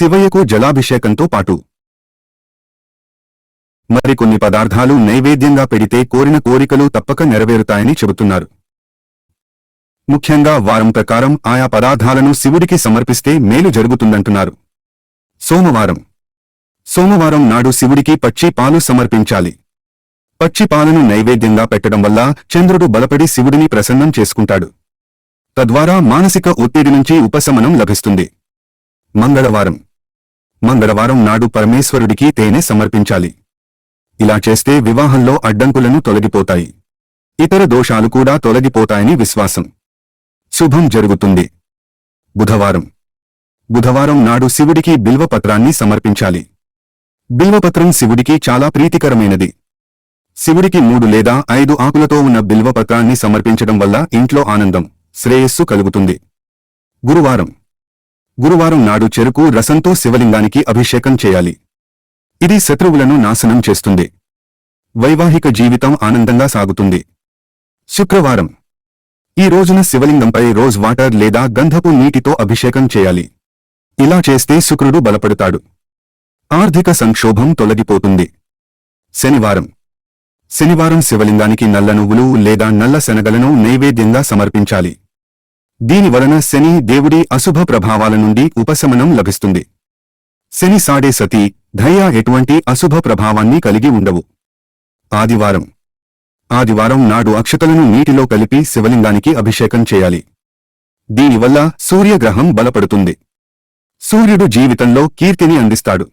శివయ్యకు జలాభిషేకంతో పాటు. మరికొన్ని పదార్థాలు నైవేద్యంగా పెడితే కోరిన కోరికలు తప్పక నెరవేరుతాయని చెబుతున్నారు. ముఖ్యంగా వారం ప్రకారం ఆయా పదార్థాలను శివుడికి సమర్పిస్తే మేలు జరుగుతుందంటున్నారు. సోమవారం. సోమవారం నాడు శివుడికి పచ్చి పాలు సమర్పించాలి. పచ్చి పాలను నైవేద్యంగా పెట్టడం వల్ల చంద్రుడు బలపడి శివుడిని ప్రసన్నం చేసుకుంటాడు. తద్వారా మానసిక ఒత్తిడి నుంచి ఉపశమనం లభిస్తుంది. మంగళవారం. మంగళవారం నాడు పరమేశ్వరుడికి తేనె సమర్పించాలి. ఇలా చేస్తే వివాహంలో అడ్డంకులను తొలగిపోతాయి. ఇతర దోషాలు కూడా తొలగిపోతాయని విశ్వాసం. శుభం జరుగుతుంది. బుధవారం. బుధవారం నాడు శివుడికి బిల్వపత్రాన్ని సమర్పించాలి. బిల్వపత్రం శివుడికి చాలా ప్రీతికరమైనది. శివుడికి మూడు లేదా ఐదు ఆకులతో ఉన్న బిల్వపత్రాన్ని సమర్పించడం వల్ల ఇంట్లో ఆనందం శ్రేయస్సు కలుగుతుంది. గురువారం. గురువారం నాడు చెరుకు రసంతో శివలింగానికి అభిషేకం చేయాలి. ఇది శత్రువులను నాశనం చేస్తుంది. వైవాహిక జీవితం ఆనందంగా సాగుతుంది. శుక్రవారం. ఈ రోజున శివలింగంపై రోజ్ వాటర్ లేదా గంధపు నీటితో అభిషేకం చేయాలి. ఇలా చేస్తే శుక్రుడు బలపడతాడు. ఆర్థిక సంక్షోభం తొలగిపోతుంది. శనివారం. శనివారం శివలింగానికి నల్ల నువ్వులు లేదా నల్ల శనగలను నైవేద్యంగా సమర్పించాలి. దీని వలన శని దేవుడి అశుభ ప్రభావాల నుండి ఉపశమనం లభిస్తుంది. శని సాడే సతి ధయ్య ఎటువంటి అశుభ ప్రభావాన్ని కలిగి ఉండవు. ఆదివారం. ఆదివారం నాడు అక్షతలను నీటిలో కలిపి శివలింగానికి అభిషేకం చేయాలి. దీనివల్ల సూర్యగ్రహం బలపడుతుంది. సూర్యుడు జీవితంలో కీర్తిని అందిస్తాడు.